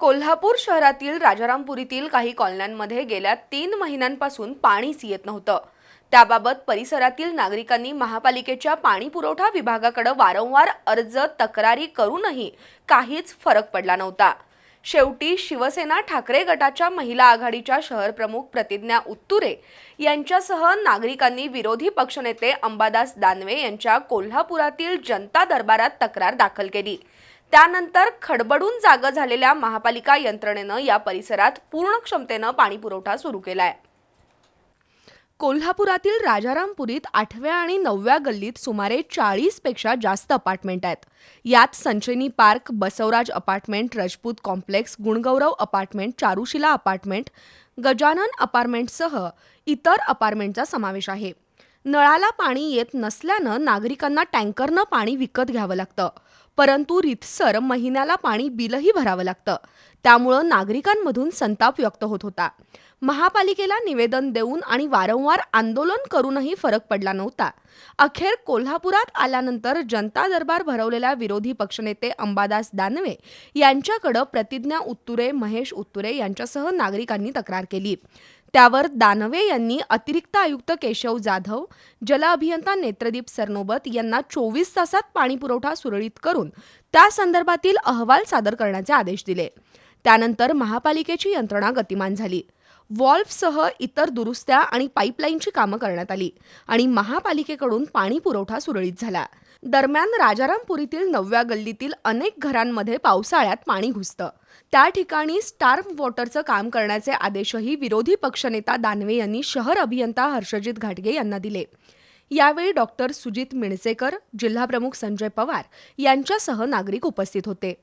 कोल्हापूर शहरातील राजारामपुरीतील काही कॉलन्यांमध्ये गेल्या तीन महिन्यांपासून पाणीच येत नव्हतं. त्याबाबत परिसरातील नागरिकांनी महापालिकेच्या पाणी पुरवठा विभागाकडे वारंवार अर्ज तक्रारी करूनही काहीच फरक पडला नव्हता. शेवटी शिवसेना ठाकरे गटाच्या महिला आघाडीच्या शहर प्रमुख प्रतिज्ञा उत्तुरे यांच्यासह नागरिकांनी विरोधी पक्षनेते अंबादास दानवे यांच्या कोल्हापुरातील जनता दरबारात तक्रार दाखल केली. त्यानंतर खडबडून जागं झालेल्या महापालिका यंत्रणेनं या परिसरात पूर्ण क्षमतेनं पाणी पुरवठा सुरू केलाय. कोल्हापुरातील राजारामपुरीत आठव्या आणि नवव्या गल्लीत सुमारे चाळीसपेक्षा जास्त अपार्टमेंट आहेत. यात Sanchayani park Basavraj apartment Rajput complex Gungaurav apartment Charushila apartment Gajanan अपार्टमेंटसह इतर अपार्टमेंटचा समावेश आहे. नळाला पाणी येत नसल्यानं नागरिकांना टँकरनं पाणी विकत घ्यावं लागतं. परंतु रितसर महिन्याला पाणी बिलही भरावं लागतं. त्यामुळं नागरिकांमधून संताप व्यक्त होत होता. महापालिकेला निवेदन देऊन आणि वारंवार आंदोलन करूनही फरक पडला नव्हता. अखेर कोल्हापुरात आल्यानंतर जनता दरबार भरवलेल्या विरोधी पक्षनेते अंबादास दानवे यांच्याकडं प्रतिज्ञा उत्तुरे महेश उत्तुरे यांच्यासह नागरिकांनी तक्रार केली. त्यावर दानवे यांनी अतिरिक्त आयुक्त केशव जाधव जल अभियंता नेत्रदीप सरनोबत यांना चोवीस तासात पाणी पुरवठा सुरळीत करून त्या संदर्भातील अहवाल सादर करण्याचे आदेश दिले. त्यानंतर महापालिकेची यंत्रणा गतिमान झाली. व्हॉल्व्हसह इतर दुरुस्त्या आणि पाईपलाईनची कामं करण्यात आली आणि महापालिकेकडून पाणी पुरवठा सुरळीत झाला. दरम्यान राजारामपुरीतील नवव्या गल्लीतील अनेक घरांमध्ये पावसाळ्यात पाणी घुसतं. त्या ठिकाणी स्टार्म वॉटरचं काम करण्याचे आदेशही विरोधी पक्षनेता दानवे यांनी शहर अभियंता हर्षजित घाटगे यांना दिले. यावेळी डॉक्टर सुजित मिणसेकर जिल्हाप्रमुख संजय पवार यांच्यासह नागरिक उपस्थित होते.